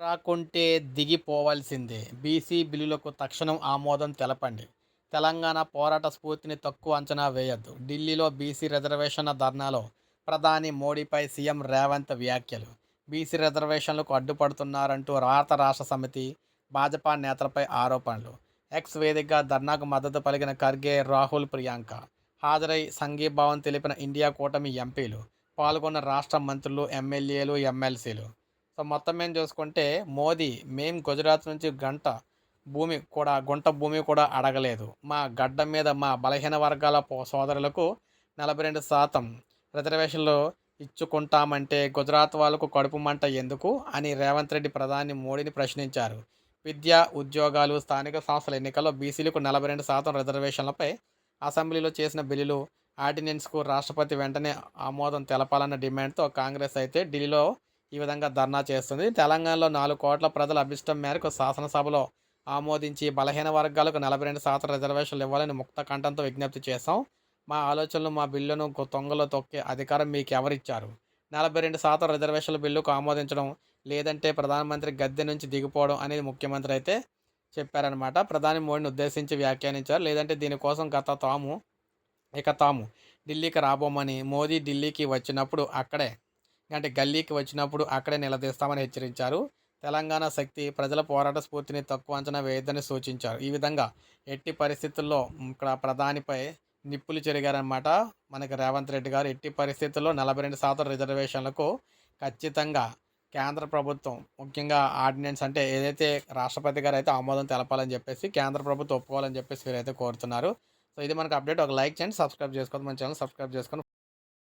రాకుంటే దిగిపోవాల్సిందే. బీసీ బిల్లులకు తక్షణం ఆమోదం తెలపండి. తెలంగాణ పోరాట స్ఫూర్తిని తక్కువ అంచనా వేయొద్దు. ఢిల్లీలో బీసీ రిజర్వేషన్ల ధర్నాలో ప్రధాని మోడీపై సీఎం రేవంత్ వ్యాఖ్యలు. బీసీ రిజర్వేషన్లకు అడ్డుపడుతున్నారంటూ రాత రాష్ట్ర సమితి భాజపా నేతలపై ఆరోపణలు. ఎక్స్ వేదికగా ధర్నాకు మద్దతు పలికిన ఖర్గే రాహుల్ ప్రియాంక. హాజరై సంఘీభావం తెలిపిన ఇండియా కూటమి ఎంపీలు. పాల్గొన్న రాష్ట్ర మంత్రులు ఎమ్మెల్యేలు ఎమ్మెల్సీలు. సో మొత్తం మేము చూసుకుంటే మోదీ మేం గుజరాత్ నుంచి గంట భూమి కూడా గుంట భూమి కూడా అడగలేదు. మా గడ్డ మీద మా బలహీన వర్గాల సోదరులకు నలభై రెండు శాతం రిజర్వేషన్లు ఇచ్చుకుంటామంటే గుజరాత్ వాళ్ళకు కడుపు మంట ఎందుకు అని రేవంత్ రెడ్డి ప్రధాని మోడీని ప్రశ్నించారు. విద్య ఉద్యోగాలు స్థానిక సంస్థల ఎన్నికల్లో బీసీలకు నలభై రెండు శాతం రిజర్వేషన్లపై అసెంబ్లీలో చేసిన బిల్లులు ఆర్డినెన్స్కు రాష్ట్రపతి వెంటనే ఆమోదం తెలపాలన్న డిమాండ్తో కాంగ్రెస్ అయితే ఢిల్లీలో ఈ విధంగా ధర్నా చేస్తుంది. తెలంగాణలో నాలుగు కోట్ల ప్రజల అభిష్టం మేరకు శాసనసభలో ఆమోదించి బలహీన వర్గాలకు నలభై రెండు శాతం రిజర్వేషన్లు ఇవ్వాలని ముక్త కంఠంతో విజ్ఞప్తి చేశాం. మా ఆలోచనలు మా బిల్లును తొంగలో తొక్కే అధికారం మీకు ఎవరిచ్చారు నలభై రెండు శాతం రిజర్వేషన్ల బిల్లుకు ఆమోదించడం లేదంటే ప్రధానమంత్రి గద్దె నుంచి దిగిపోవడం అనేది ముఖ్యమంత్రి అయితే చెప్పారనమాట ప్రధాని మోడీని ఉద్దేశించి వ్యాఖ్యానించారు. లేదంటే దీనికోసం గత తాము ఇక తాము ఢిల్లీకి రాబోమని మోదీ ఢిల్లీకి వచ్చినప్పుడు అక్కడే అంటే గల్లీకి వచ్చినప్పుడు అక్కడే నిలదీస్తామని హెచ్చరించారు. తెలంగాణ శక్తి ప్రజల పోరాట స్ఫూర్తిని తక్కువ అంచనా వేయొద్దని సూచించారు. ఈ విధంగా ఎట్టి పరిస్థితుల్లో ఇక్కడ ప్రధానిపై నిప్పులు చెరిగారనమాట మనకి రేవంత్ రెడ్డి గారు. ఎట్టి పరిస్థితుల్లో నలభై రెండు శాతం రిజర్వేషన్లకు ఖచ్చితంగా కేంద్ర ప్రభుత్వం ముఖ్యంగా ఆర్డినెన్స్ అంటే ఏదైతే రాష్ట్రపతి గారు అయితే ఆమోదం తెలపాలని చెప్పేసి కేంద్ర ప్రభుత్వం ఒప్పుకోవాలని చెప్పేసి వీరైతే కోరుతున్నారు. సో ఇది మనకు అప్డేట్. ఒక లైక్ చేయండి సబ్స్క్రైబ్ చేసుకోండి మన ఛానల్ సబ్స్క్రైబ్ చేసుకొని